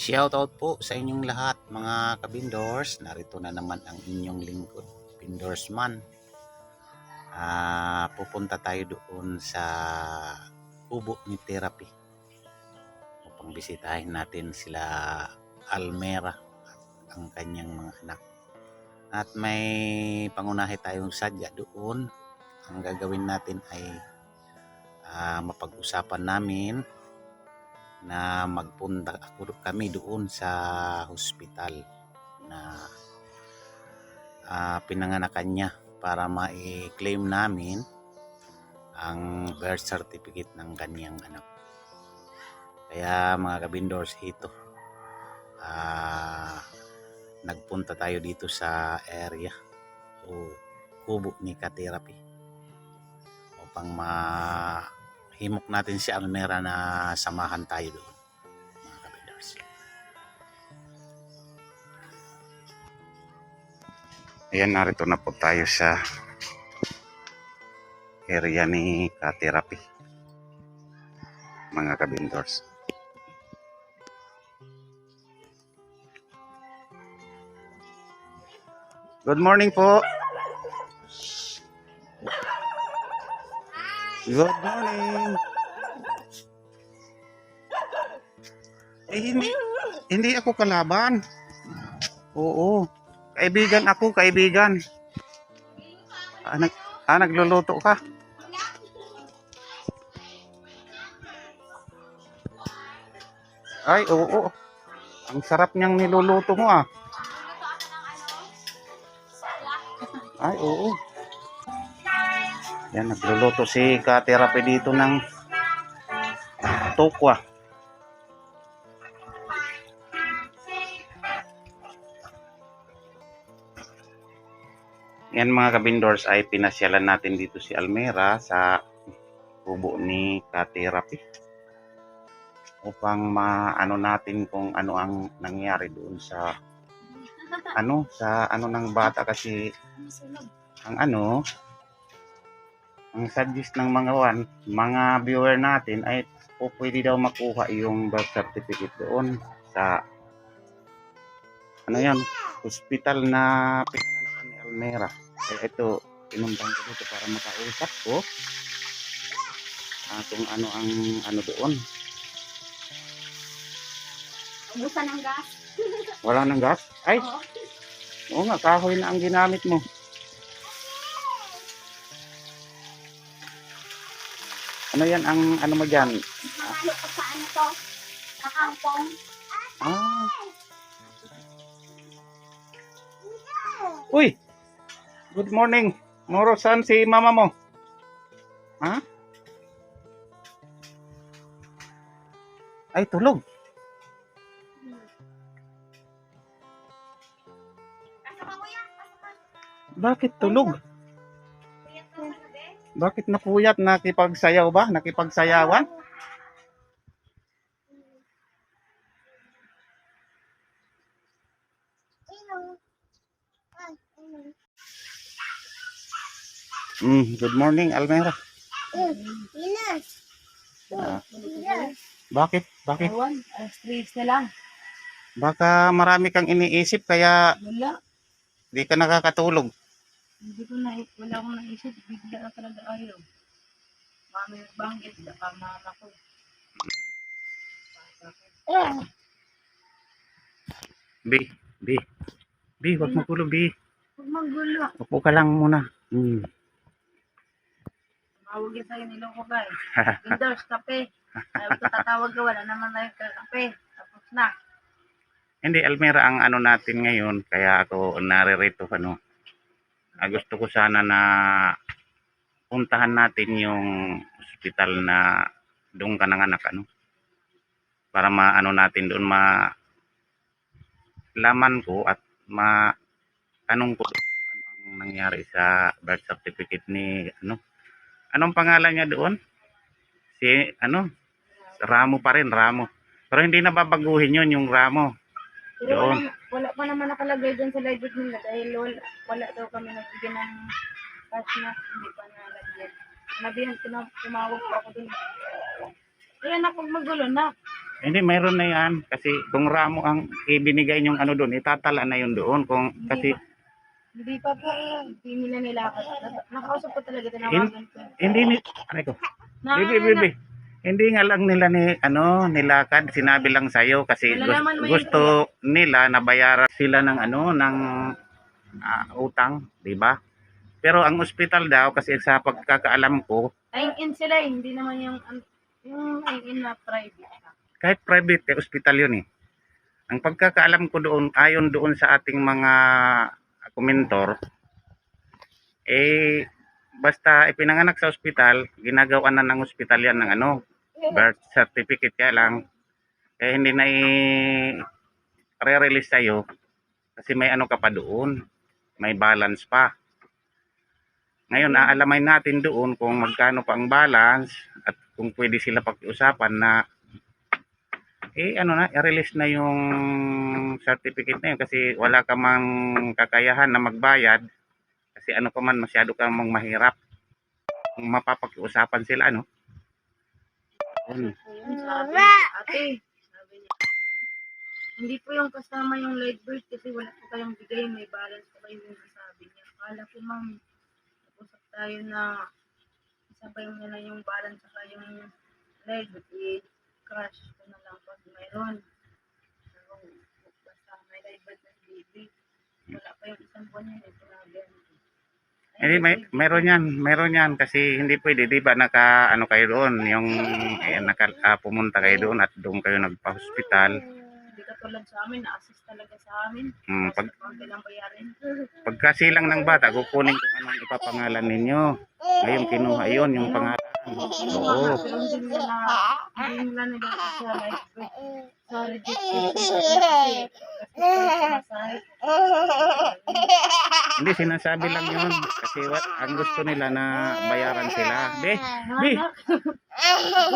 Shoutout po sa inyong lahat mga kabindors. Narito na naman ang inyong lingkod, Bindorsman. Ah, pupunta tayo doon sa kubo ni therapy upang bisitahin natin sila Almera at ang kanyang mga anak. At may pangunahe tayong sadya doon. Ang gagawin natin ay ah, mapag-usapan namin na magpunta ako kami doon sa hospital na ah, pinanganakan niya para ma-claim namin ang birth certificate ng kanyang anak. Kaya mga kabindors ito ah, nagpunta tayo dito sa area o kubo ni ka-therapy upang ma himok natin si Almera na samahan tayo doon mga kabindors. Ayan, narito na po tayo sa area ni ka-therapy mga kabindors. Good morning po. Good morning. Eh, hindi, hindi ako kalaban. Oo. Kaibigan ako, kaibigan. Ah, nag, ah, nagluluto ka. Ay, oo. Ang sarap niyang niluluto mo ah. Ay, oo. Yan, nagluluto si ka-therapy dito ng tokwa. Yan mga kabindors ay pinasyalan natin dito si Almera sa kubo ni ka-therapy upang maano natin kung ano ang nangyari doon sa ano sa ano ng bata kasi ang ano ang suggest ng mga wan, mga viewer natin ay po pwede daw makuha yung birth certificate doon sa ano yan, hospital na pinanganakan ni Almera. Kaya ito, pinuntang ko dito para makausap ko ah, kung ano ang ano doon. Ubusan ng gas. Wala nang gas? Ay, Oo. oo nga, kahoy na ang ginamit mo. Ano yan ang ano mo dyan? Mahalo pa sa ano to? Nakangpong. Ah. Uy! Good morning. Moro, saan si mama mo? Ha? Ay, tulog. Bakit tulog? Bakit napuyat? Nakipagsayaw ba? Nakipagsayawan? Mm, good morning, Almera. Ah, bakit? Bakit? Ewan, 3 na lang. Baka marami kang iniisip kaya Wala. di ka nakakatulog. Hindi ko na, wala akong naisip. Bigla na talaga ayaw. Mami, banggit, baka mama ko. Eh, B, B. B, wag mo tulog, B. Huwag manggulo. Upo ka lang muna. Mm. Tumawag yan sa'yo, niloko ka eh. Windows, kape. Sabi ko, tatawag ka, wala naman na yung kape. Tapos na. Hindi, Almera, ang ano natin ngayon, kaya ako naririto, ano, ah, gusto ko sana na puntahan natin yung hospital na doon ka nanganak, ano, para maano natin doon, ma laman ko at ma tanong ko ano ang nangyari sa birth certificate ni, ano, anong pangalan niya doon? Si, ano, Ramo pa rin, Ramo. Pero hindi na babaguhin yun, yung Ramo. Pero Yun. wala, wala pa naman nakalagay dyan sa legit nila dahil wala, wala daw kami nagbigyan ng cash na hindi pa nalagyan. Nabihan, tumawag pa ako dun. Kaya na, huwag magulo na. Hindi, mayroon na yan. Kasi kung ramo ang ibinigay yung ano doon, itatala na yun doon. Kung, kasi Hindi pa po, hindi nila nilakad. Nakausap ko talaga, tinawagan ko. hindi ni, ano ko, Na, bibi, bibi. Hindi nga lang nila ni, ano, nilakad, sinabi lang kasi Malalaman mo gus- yun, gusto nila na bayaran sila ng ano, ng ah, utang, di ba? Pero ang ospital daw, kasi sa pagkakaalam ko, Tain-in sila eh, hindi naman yung, yung tain-in na private. kahit private, eh, ospital yun eh. Ang pagkakaalam ko doon, ayon doon sa ating mga komentor, eh, basta ipinanganak sa ospital, ginagawa na ng ospital yan ng ano, birth certificate kaya lang, kaya hindi na i-re-release sa'yo, kasi may ano ka pa doon, may balance pa. Ngayon, aalamay natin doon kung magkano pa ang balance at kung pwede sila pag-usapan na eh ano na, i-release na yung certificate na yun kasi wala ka mang kakayahan na magbayad kasi ano pa man masyado ka mang mahirap. Kung mapapag-usapan sila ano? Niya, ate, sabi niya, hindi po yung kasama yung light bird kasi wala po kayong bigay, may balance po kayo yung sabi niya. Kala ko ma'am, usap tayo na isabay mo na lang yung balance saka yung light bird, eh, crush ko na lang pag mayroon. Pero, basta may light bird na baby, wala pa yung isang buwan yun, eh, sinabi Hindi, may, meron yan, meron yan kasi hindi pwede, di ba, naka, ano kayo doon, yung, eh, naka, ah, pumunta kayo doon at doon kayo nagpa-hospital. Katulad sa amin, na-assist talaga sa amin. Kasi pag, lang bayarin. pagkasilang ng bata, kukunin kung anong ipapangalan ninyo. Ngayon, kinuha yun, yung pangalan. Oo. Pero hindi nila na, hindi nila nila sa life birth. Sa registration. Kasi, kasi masahe. Hindi, sinasabi lang yun. Kasi what, ang gusto nila na bayaran sila. Be, be.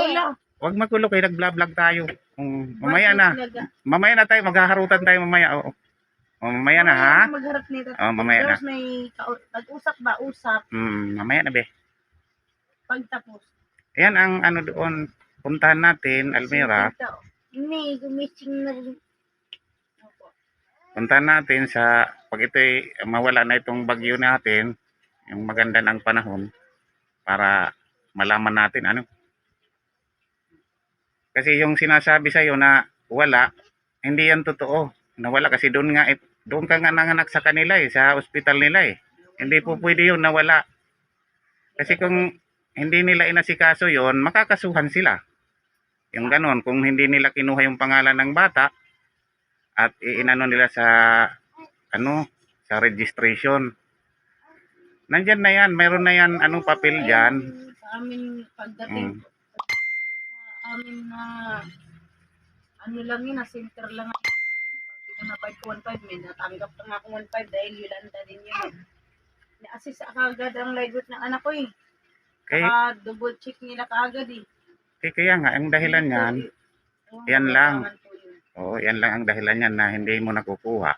Wala. wag magulo kayo, nag-vlog tayo. Um, mamaya na. Mamaya na tayo, maghaharutan tayo mamaya. Oo. Oh, mamaya na ha. Magharap nito. Oh, mamaya na. May nag-usap ba? Usap. Hmm, mamaya na be. Pagtapos. Ayan ang ano doon. Puntahan natin, Almira. Hindi, gumising na rin. Puntahan natin sa, pag ito'y mawala na itong bagyo natin, yung maganda ng panahon, para malaman natin ano. Kasi yung sinasabi sa'yo na wala, hindi yan totoo. Nawala kasi doon nga, eh, doon ka nga nanganak sa kanila eh, sa ospital nila eh. Hindi po pwede yun nawala. Kasi kung hindi nila inasikaso yon makakasuhan sila. Yung ganon, kung hindi nila kinuha yung pangalan ng bata, at iinano nila sa ano sa registration. Nandyan na yan, meron na yan anong papel diyan. Sa amin, pagdating Mm. Amin na ano lang yun, na center lang ang namin. Pag pinabayad ko 1.5, may natanggap pa nga ako 1.5 dahil Yolanda din yun. Ni-assist agad ang ligot ng anak ko eh. Kay, Saka double check nila kaagad eh. kay kaya nga ang dahilan niyan, Oo, yan lang. oo, yan lang ang dahilan niyan na hindi mo nakukuha.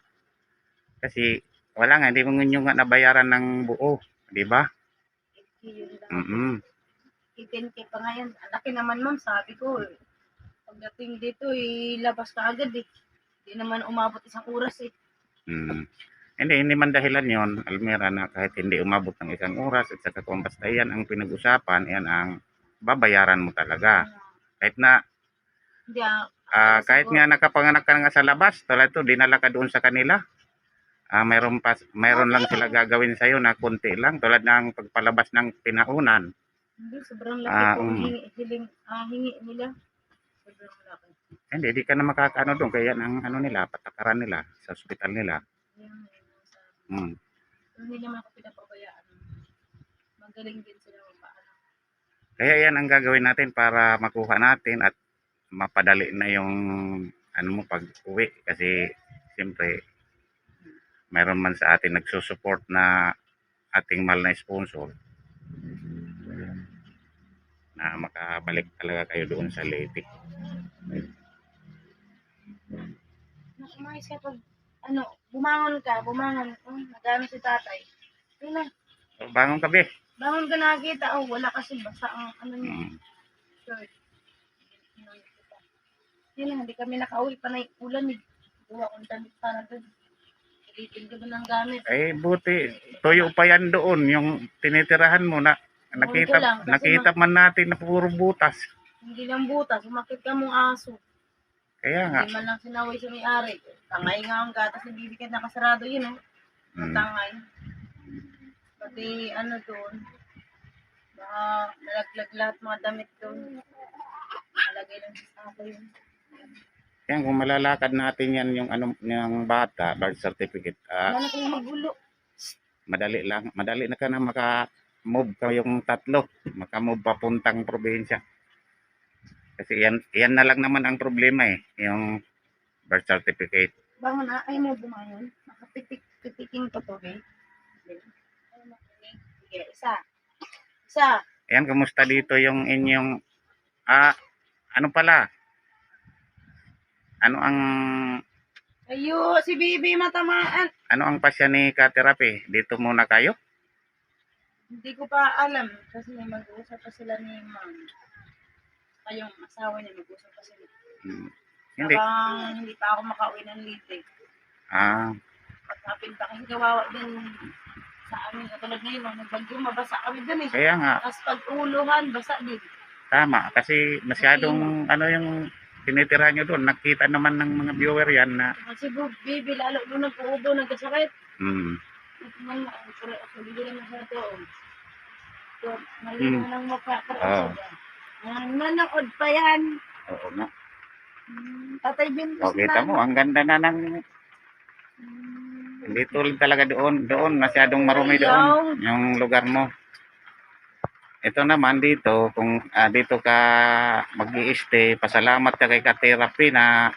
Kasi wala nga, hindi mo nyo nga nabayaran ng buo, di ba? Yun lang. Mm. 10K pa nga yan. Ang laki naman ma'am, sabi ko. eh. Pagdating dito, ilabas ka agad eh. Hindi naman umabot isang oras eh. Mm. Hindi, hindi man dahilan yon Almira, na kahit hindi umabot ng isang oras at saka kung basta yan ang pinag-usapan, yan ang babayaran mo talaga. Kahit na Hindi ah. Kasi kahit nga nakapanganak ka nga sa labas, tulad to, dinala ka doon sa kanila. Ah, mayroon pa mayroon lang sila gagawin sa iyo na konti lang tulad ng pagpalabas ng pinaunan. Hindi, sobrang laki Ah, po. mm. Hingi, hiling, ah, hingi nila. Sobrang laki. Hindi di ka na makakaano doon kaya ang ano nila, patakaran nila sa ospital nila. Yan, yun. Pero hindi naman ako pinapabayaan. Magaling din sila magpaano. Kaya yan ang gagawin natin para makuha natin at mapadali na yung ano mo pag uwi kasi siyempre mayroon man sa atin nagsusupport na ating mahal na sponsor na makabalik talaga kayo doon sa Leyte. Nakumayos ka pag, ano, bumangon ka, bumangon. Oh, nagano si tatay. Yun na, So, bangon ka be. bangon ka nakakita. Oh, wala kasi basta ang, ano niya, Hmm. shirt. Yun lang, hindi kami nakauwi pa na yung ulan eh. Kuha kong damit sana doon. Ulitin ko doon ang gamit. Eh, buti. Tuyo pa yan doon. Yung tinitirahan mo na nakita, lang, kasi nakita man natin na puro butas. Hindi lang butas, umakit ka mong aso. Kaya nga. Hindi man lang sinaway sa may-ari. Tangay nga ang gatas, hindi bibigyan nakasarado yun eh. Mm. Tangay. Pati ano doon, mga nalaglag lahat mga damit doon. Nalagay lang sa sako yun. Yan, kung malalakad natin yan yung ano yung bata, birth certificate, ah, Wala na magulo. madali lang. Madali na ka na maka-move ka yung tatlo. Maka-move papuntang probinsya. Kasi yan, yan na lang naman ang problema eh. Yung birth certificate. Bangon na, ay mo bumangon. Nakapitik-pitiking ko to, eh. Sige, isa. Isa. Yan, kumusta dito yung inyong, ah, ano pala? Ano ang, Ayo, si Bibi matamaan. ano ang pasya ni ka-therapy? Dito muna kayo? Hindi ko pa alam kasi may mag-uusap pa sila ni Ma'am. Kayong asawa niya mag-uusap pa sila. Hmm. Hindi. Habang hindi pa ako makauwi ng late. Ah, Pagkapin pa kasi kawawa din sa amin. Katulad ngayon, nung nagbagyo, mabasa kami dun eh. kaya nga, Tapos pag uluhan, basa din. tama. Kasi masyadong, ano yung tinitira nyo doon. Nakita naman ng mga viewer yan na, Kasi Bibi, lalo nung nag-uubo, nagkasakit. hmm, Nang hindi lang sa to. So, mali Hmm. na lang mukha. Oo. Nanood pa yan. oo nga. Hmm, Tatay Bin. O, kita mo, ang ganda na ng, hindi tulad talaga doon. Doon, masyadong marumi doon. Yung lugar mo. Ito naman dito, kung ah, dito ka mag stay pasalamat ka kay ka-therapy na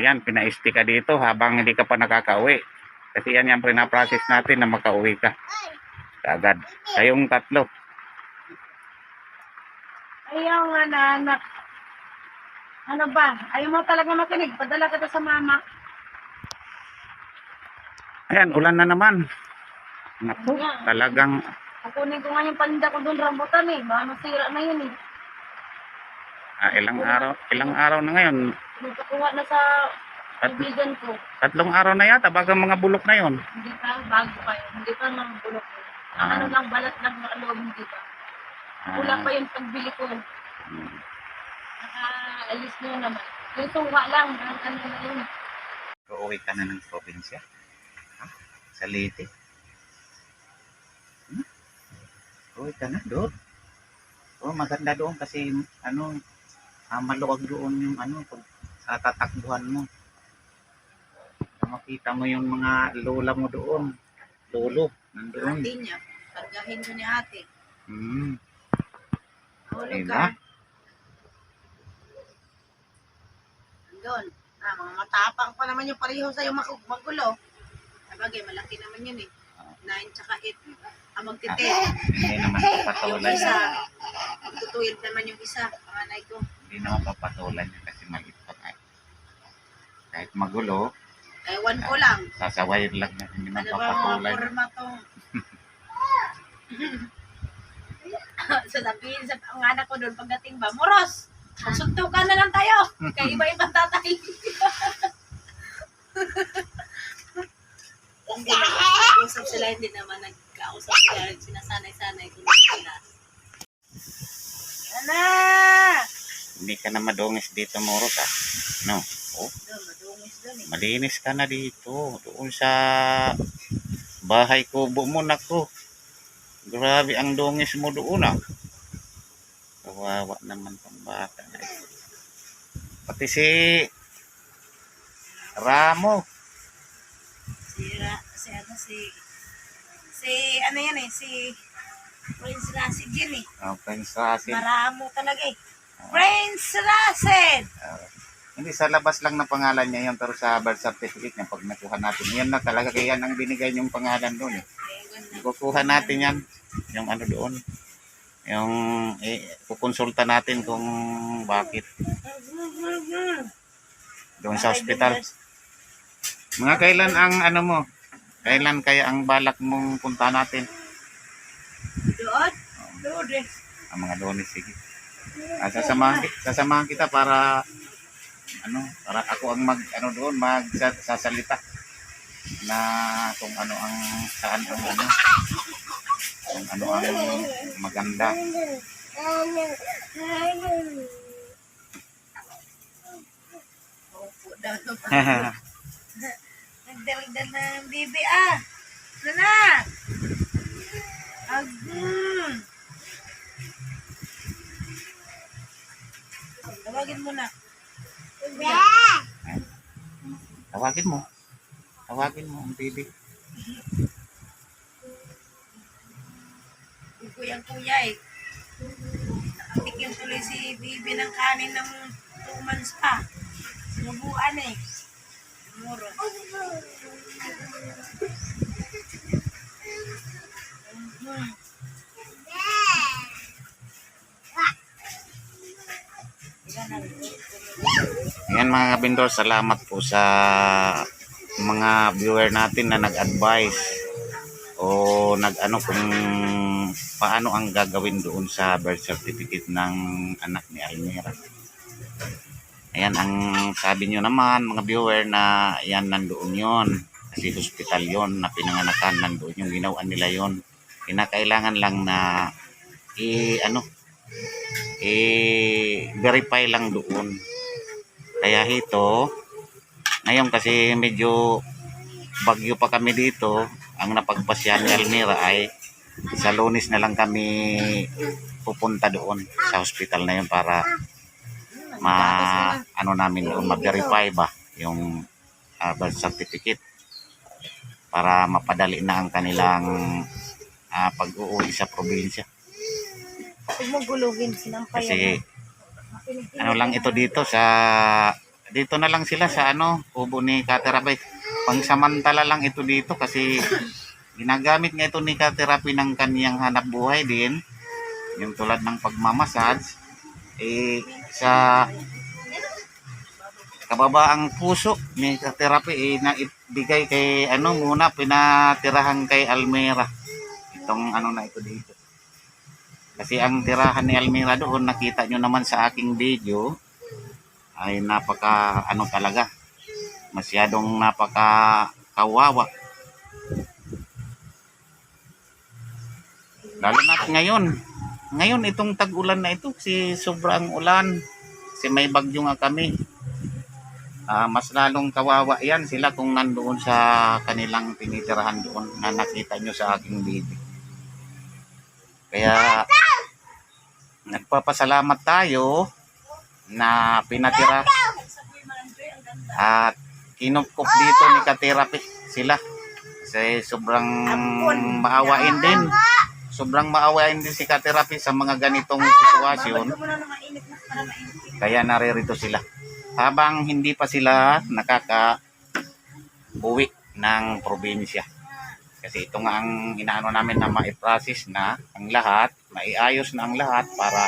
yan, pina-stay ka dito habang hindi ka pa nakakauwi. Kasi yan yung pinaprocess natin na makauwi ka. Agad. Kayong tatlo. Ayaw nga na anak. Ano ba? Ayaw mo talaga makinig. Padala kita sa mama. Ayan, ulan na naman. Naku, Nga. talagang Kukunin ko nga yung paninda ko doon rambutan eh. Baka masira na yun eh. ah, ilang araw, ilang araw na ngayon. Nagkakuha na sa kaibigan ko. tatlong araw na yata, baga mga bulok na yon. Hindi pa, bago pa yun. Hindi pa mga bulok. Ang Ah. ano lang, balat lang na loob, hindi pa. Kulang pa yung pagbili ko. Hmm. Nakaalis na yun naman. Yung tuwa lang, ang ano na yun. Uuwi ka na ng probinsya? Ha? Sa Leyte? Hmm? Uuwi ka na doon? Oh, maganda doon kasi ano, ah, maluwag doon yung ano, pag sa tatakbuhan mo. Makita mo yung mga lola mo doon. Lolo, nandoon. Ate niya, kargahin ko ni ate. Hmm. Ayun ka. na. Andun. Ah, mga matapang pa naman yung pareho sa'yo mag- magulo. Sabagay, malaki naman yun eh. 9 tsaka 8. Ang magtite. Hindi naman Yung papatulan isa, niya. magtutuyod naman yung isa. Panganay ko. Hindi naman papatulan niya kasi maliit pa tayo. Kahit magulo, Ewan ko lang. sasaway lang na hindi naman Ano ba mga papatulan. forma tong... sa sabihin sa ang anak ko doon pagdating ba, Moros! Magsuntukan na lang tayo! Kaya iba-ibang tatay. Hindi nag-usap sila, hindi naman nagkausap sila. Sinasanay-sanay ko na sila. Ana! Hindi ka na madungis dito, Moros, ah. No? Oh, malinis ka na dito. Doon sa bahay kubo mo, nako. Grabe ang dungis mo doon, ah. Kawawa naman tong bata na. Pati si Ramo. Si, Ra- si ano, si... Si, ano yan eh, si... Prince Rasid yun eh. Oh, Prince Russell. Maramo talaga eh. Prince Rasid! Ah, hindi sa labas lang na pangalan niya yun pero sa birth certificate niya pag nakuha natin yan na talaga kaya ang binigay yung pangalan doon eh. Kukuha natin yan yung ano doon yung eh, kukonsulta natin kung bakit doon sa hospital. Mga kailan ang ano mo? Kailan kaya ang balak mong punta natin? Doon? Doon eh. Ang mga lunes sige. Ah, sasamahan, sasamahan kita para ano, para ako ang mag ano doon magsasalita na kung ano ang saan ang ano kung ano ang maganda. Nagdaldal na ng bibi ah. Ano na? Tawagin mo na. Tawagin mo. Tawagin mo ang baby. Yung kuyang kuya eh. Nakatikim tuloy si bibi ng kanin ng 2 months pa. Sinubuan eh. Muro. Ayan mga kabindor, salamat po sa mga viewer natin na nag-advise o nag-ano kung paano ang gagawin doon sa birth certificate ng anak ni Almira. Ayan, ang sabi nyo naman mga viewer na yan nandoon yon kasi hospital yon na pinanganakan nandoon yung ginawa nila yon kinakailangan lang na i ano i verify lang doon kaya ito, ngayon kasi medyo bagyo pa kami dito, ang napagpasya ni Almira ay sa lunis na lang kami pupunta doon sa hospital na yun para ma ano namin doon ma-verify ba yung uh, birth certificate para mapadali na ang kanilang ah, pag-uwi sa probinsya. Huwag mo gulugin kasi ano lang ito dito sa dito na lang sila sa ano kubo ni Katerapy pangsamantala lang ito dito kasi ginagamit nga ito ni Katerapy ng kaniyang hanap buhay din. Yung tulad ng pagmamasage eh sa kababaang puso ni Katerapy eh naibigay kay ano muna pinatirahan kay Almera. Itong ano na ito dito kasi ang tirahan ni Almira doon, nakita nyo naman sa aking video, ay napaka ano talaga, masyadong napaka kawawa. Lalo na ngayon, ngayon itong tag-ulan na ito, si sobrang ulan, si may bagyo nga kami. Ah, mas lalong kawawa yan sila kung nandoon sa kanilang tinitirahan doon na nakita nyo sa aking video. Kaya nagpapasalamat tayo na pinatira at kinupkup dito ni Katerapi sila. Kasi sobrang maawain din. Sobrang maawain din si Katerapi sa mga ganitong sitwasyon. Kaya naririto sila. Habang hindi pa sila nakaka uwi ng probinsya. Kasi ito nga ang inaano namin na ma-process na ang lahat, maiayos na ang lahat para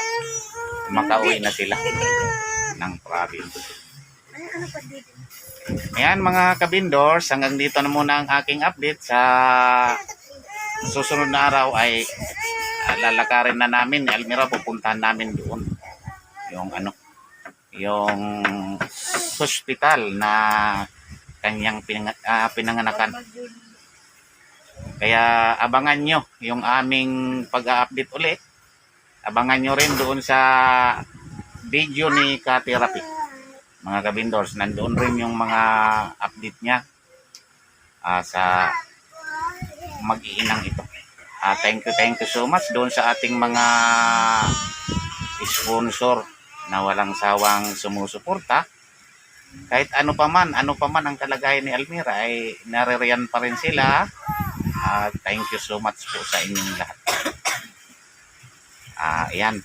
makauwi na sila ng province. Ayan mga kabindors, hanggang dito na muna ang aking update sa susunod na araw ay lalakarin na namin Almira pupuntahan namin doon yung ano yung hospital na kanyang pinang, ah, pinanganakan kaya abangan nyo yung aming pag-update ulit. Abangan nyo rin doon sa video ni Ka-Therapy. Mga kabindors, nandoon rin yung mga update niya ah, sa mag-iinang ito. Ah, thank you, thank you so much doon sa ating mga sponsor na walang sawang sumusuporta. Kahit ano pa man, ano pa man ang kalagayan ni Almira ay naririyan pa rin sila Ah, thank you so much po sa inyong lahat. Ah, yan.